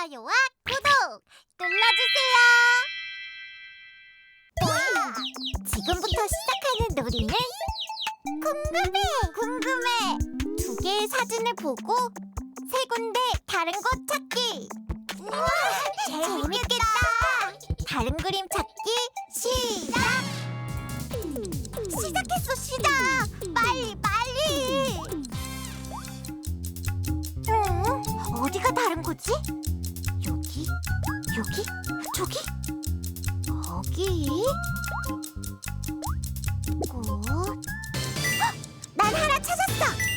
좋아요와 구독 눌러주세요. 지금부터 시작하는 놀이는 궁금해, 궁금해. 두 개의 사진을 보고 세 군데 다른 곳 찾기. 우와, 재밌겠다. 다른 그림 찾기 시작. 시작했어, 시작. 빨리, 빨리. 어? 어디가 다른 거지? 여기? 여기? 저기? 거기? 꽃? 헉! 난 하나 찾았어!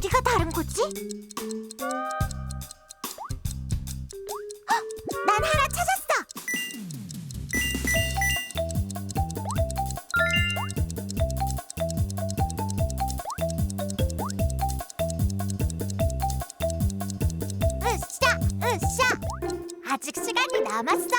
어? 어디가 다른 거지? 헉! 난 하나 찾았어. 으쌰, 으쌰. 아직 시간이 남았어.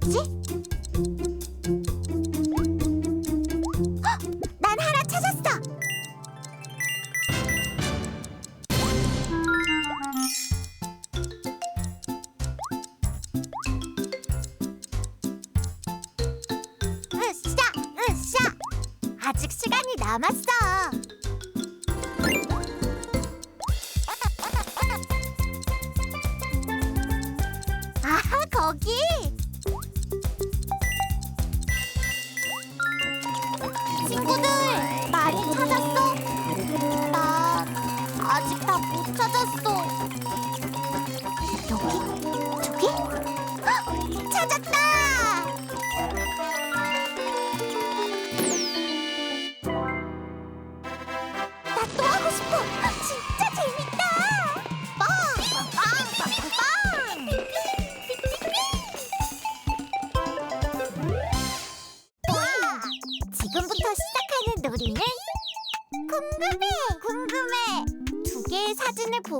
거지? 헉! 난 하나 찾았어. 으쌰, 으쌰. 아직 시간이 남았어.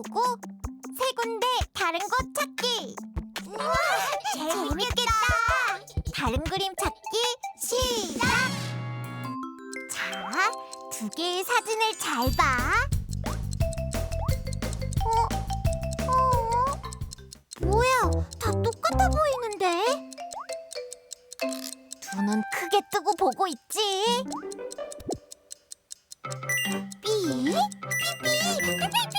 보고 세 군데 다른 곳 찾기. 우와, 음, 재밌겠다. 다른 그림 찾기 시작. 자, 두 개의 사진을 잘 봐. 어, 어, 뭐야? 다 똑같아 보이는데? 눈은 크게 뜨고 보고 있지. 삐, 삐삐, 삐삐.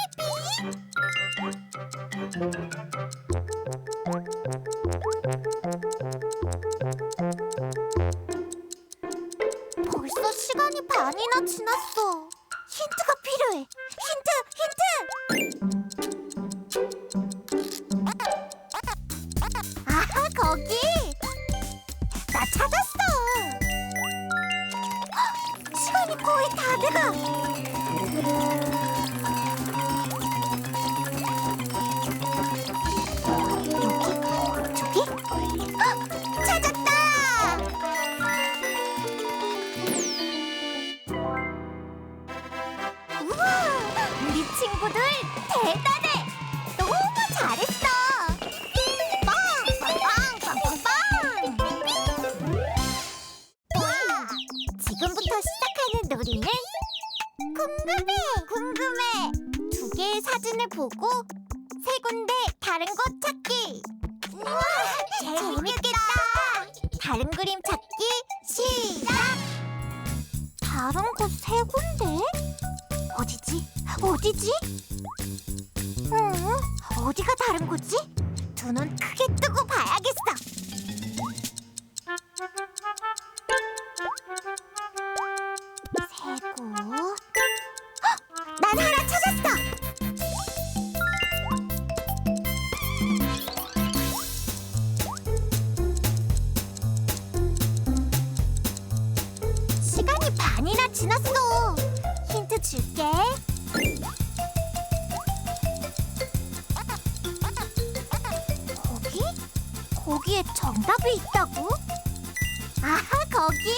지났어. 힌트가 필요해. 힌트, 힌트. 아하, 거기. 나 찾았어. 헉, 시간이 거의 다 돼가. 여기, 저기. 헉, 다른 그림 찾기 시작. 다른 곳 세 군데? 어디지? 어디지? 응? 어디가 다른 거지? 두 눈 크게 뜨고 봐야겠어. 반이나 지났어. 힌트 줄게. 거기? 거기에 정답이 있다고? 아하, 거기!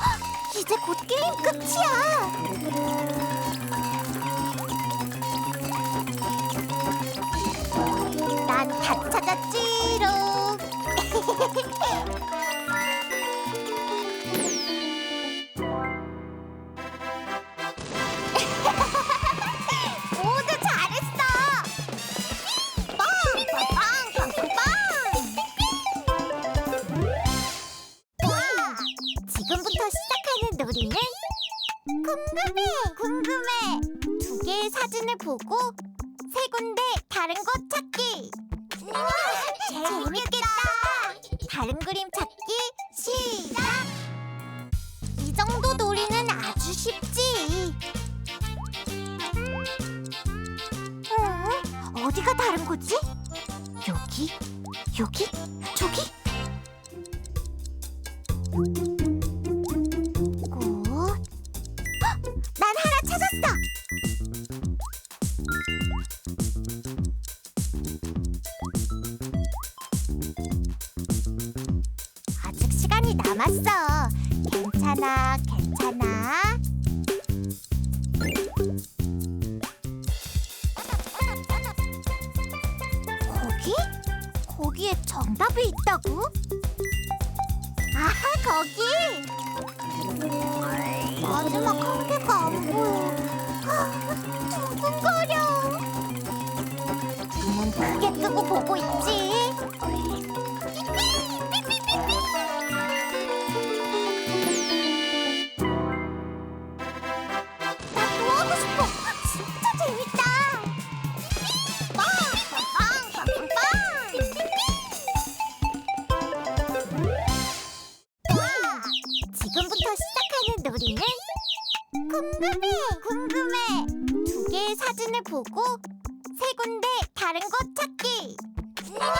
헉, 이제 곧 게임 끝이야. 세 군데 다른 곳 찾기. 우와, 재밌겠다. 다른 그림 찾기 시작. 이 정도 놀이는 아주 쉽지. 어? 어디가 다른 거지? 여기? 여기? 남았어. 괜찮아, 괜찮아. 거기? 거기에 정답이 있다고? 아하, 거기! 마지막 한 개가 안 보여. 궁금해. 두 개의 사진을 보고 세 군데 다른 곳 찾기. 우와,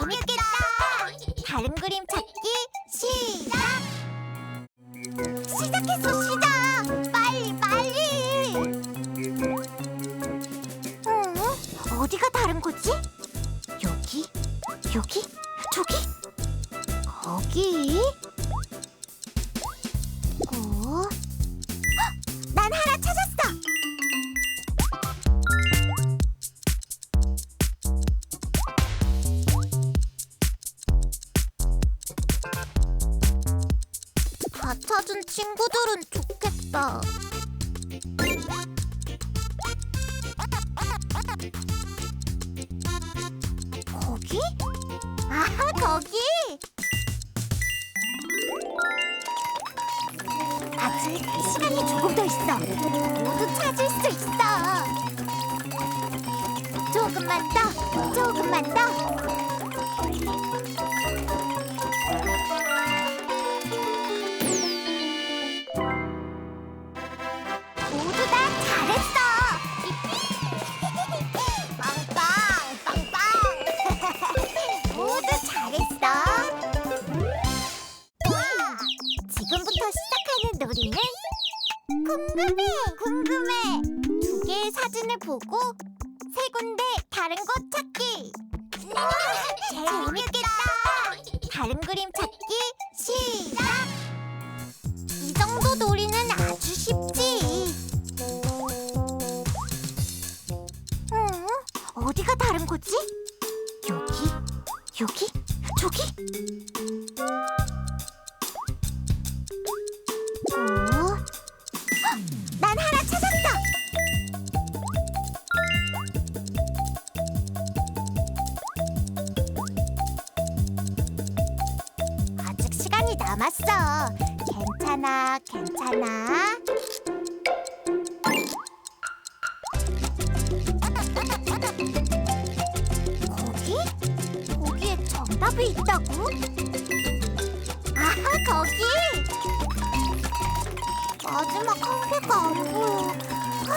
재밌겠다. 다른 그림 찾기 시작. 시작했어, 시작. 친구들은 좋겠다. 거기? 아하, 거기! 아직 시간이 조금 더 있어. 모두 찾을 수 있어. 조금만 더, 조금만 더. 지금부터 시작하는 놀이는 궁금해, 궁금해. 두 개의 사진을 보고 세 군데 다른 곳 찾기. 재밌겠다. 다른 그림 찾기 시작. 이 정도 놀이는 아주 쉽지. 응? 어디가 다른 거지? 여기? 여기? 저기? 괜찮아, 괜찮아. 거기? 거기에 정답이 있다고? 아하, 거기! 마지막 한 개가 안 보여. 아,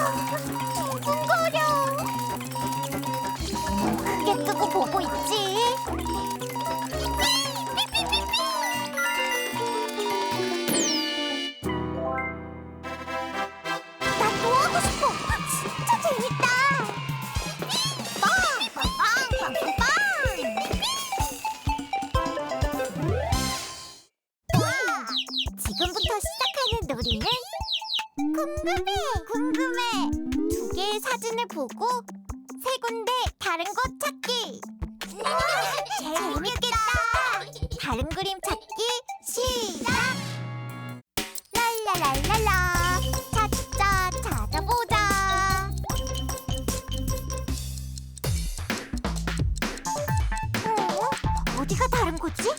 둥근거려. 크게 뜨고 보고 있지. 놀이는 궁금해 궁금해. 두 개의 사진을 보고 세 군데 다른 곳 찾기. 재밌겠다. 다른 그림 찾기 시작. 랄랄랄랄라. 찾자 찾아보자. 어? 어디가 다른 거지?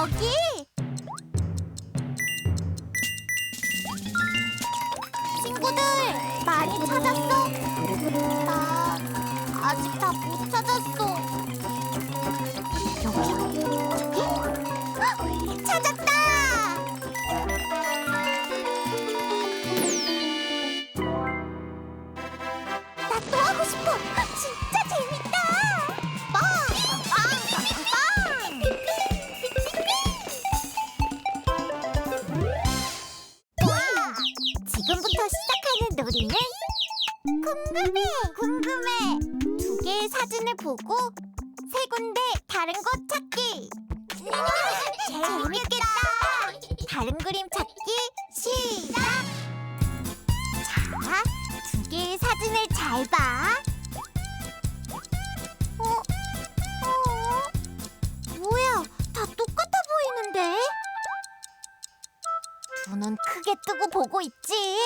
거기. 친구들 많이 찾았어? 나 아직 다 못 찾았어. 궁금해 궁금해 두 개의 사진을 보고 세 군데 다른 곳 찾기 재밌겠다 다른 그림 찾기 시작 자, 두 개의 사진을 잘 봐. 어? 어? 뭐야? 다 똑같아 보이는데? 두눈 크게 뜨고 보고 있지.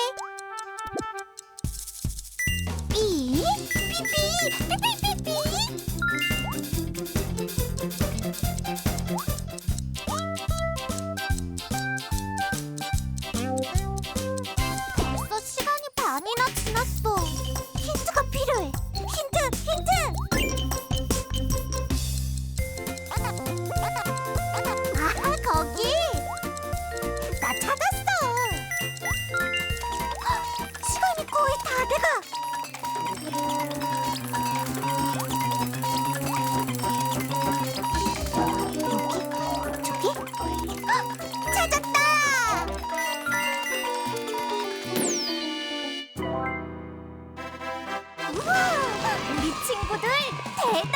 heck?